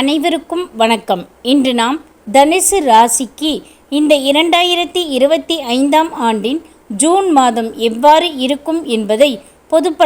அனைவருக்கும் வணக்கம். இன்று நாம் தனுசு ராசிக்கு இந்த இரண்டாயிரத்தி இருபத்தி ஐந்தாம் ஆண்டின் ஜூன் மாதம் எவ்வாறு இருக்கும் என்பதை பொது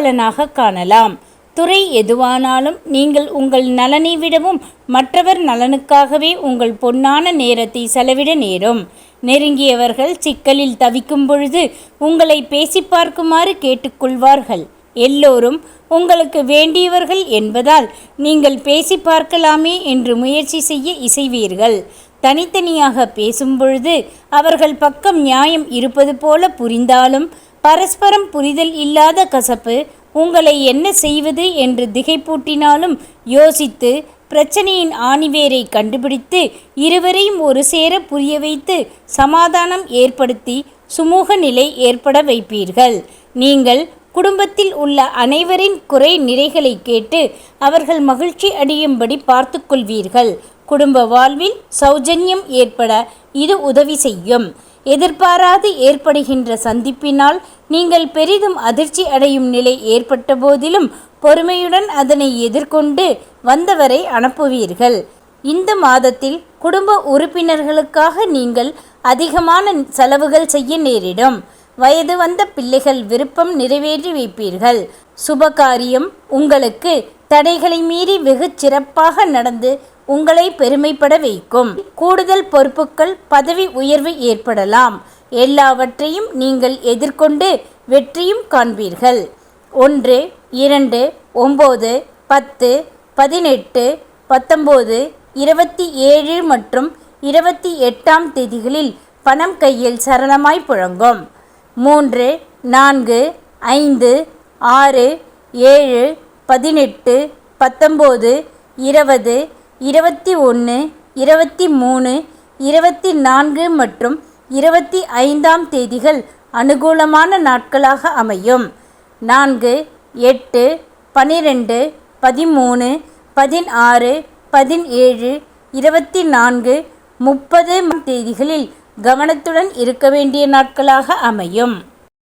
காணலாம். துறை எதுவானாலும் நீங்கள் உங்கள் நலனை விடவும் மற்றவர் நலனுக்காகவே உங்கள் பொன்னான நேரத்தை செலவிட நேரும். நெருங்கியவர்கள் சிக்கலில் தவிக்கும் பொழுது உங்களை பேசி பார்க்குமாறு கேட்டுக்கொள்வார்கள். எல்லோரும் உங்களுக்கு வேண்டியவர்கள் என்பதால் நீங்கள் பேசி பார்க்கலாமே என்று முயற்சி செய்ய இசைவீர்கள். தனித்தனியாக பேசும்பொழுது அவர்கள் பக்கம் நியாயம் இருப்பது போல புரிந்தாலும் பரஸ்பரம் புரிதல் இல்லாத கசப்பு உங்களை என்ன செய்வது என்று திகைப்பூட்டினாலும் யோசித்து பிரச்சனையின் ஆணிவேரை கண்டுபிடித்து இருவரையும் ஒரு சேர புரிய வைத்து சமாதானம் ஏற்படுத்தி சுமூக நிலை ஏற்பட வைப்பீர்கள். நீங்கள் குடும்பத்தில் உள்ள அனைவரின் குறை நிறைகளை கேட்டு அவர்கள் மகிழ்ச்சி அடையும்படி பார்த்து கொள்வீர்கள். குடும்ப வாழ்வில் சௌஜன்யம் ஏற்பட இது உதவி செய்யும். எதிர்பாராது ஏற்படுகின்ற சந்திப்பினால் நீங்கள் பெரிதும் அதிர்ச்சி அடையும் நிலை ஏற்பட்ட போதிலும் பொறுமையுடன் அதனை எதிர்கொண்டு வந்தவரை அனுப்புவீர்கள். இந்த மாதத்தில் குடும்ப உறுப்பினர்களுக்காக நீங்கள் அதிகமான செலவுகள் செய்ய நேரிடும். வயது வந்த பிள்ளைகள் விருப்பம் நிறைவேற்றி வைப்பீர்கள். சுபகாரியம் உங்களுக்கு தடைகளை மீறி வெகு சிறப்பாக நடந்து உங்களை பெருமைப்பட வைக்கும். கூடுதல் பொறுப்புகள் பதவி உயர்வு ஏற்படலாம். எல்லாவற்றையும் நீங்கள் எதிர்கொண்டு வெற்றியும் காண்பீர்கள். ஒன்று இரண்டு ஒம்பது பத்து பதினெட்டு பத்தொம்போது இருபத்தி ஏழு மற்றும் இருபத்தி எட்டாம் தேதிகளில் பணம் கையில் சரளமாய் புழங்கும். மூன்று நான்கு ஐந்து ஆறு ஏழு பதினெட்டு பத்தொம்போது இருபது இருபத்தி ஒன்று இருபத்தி மூணு இருபத்தி நான்கு மற்றும் இருபத்தி ஐந்தாம் தேதிகள் அனுகூலமான நாட்களாக அமையும். நான்கு எட்டு பனிரெண்டு பதிமூணு பதினாறு பதினேழு இருபத்தி நான்கு முப்பது தேதிகளில் கவனத்துடன் இருக்க வேண்டிய நாட்களாக அமையும்.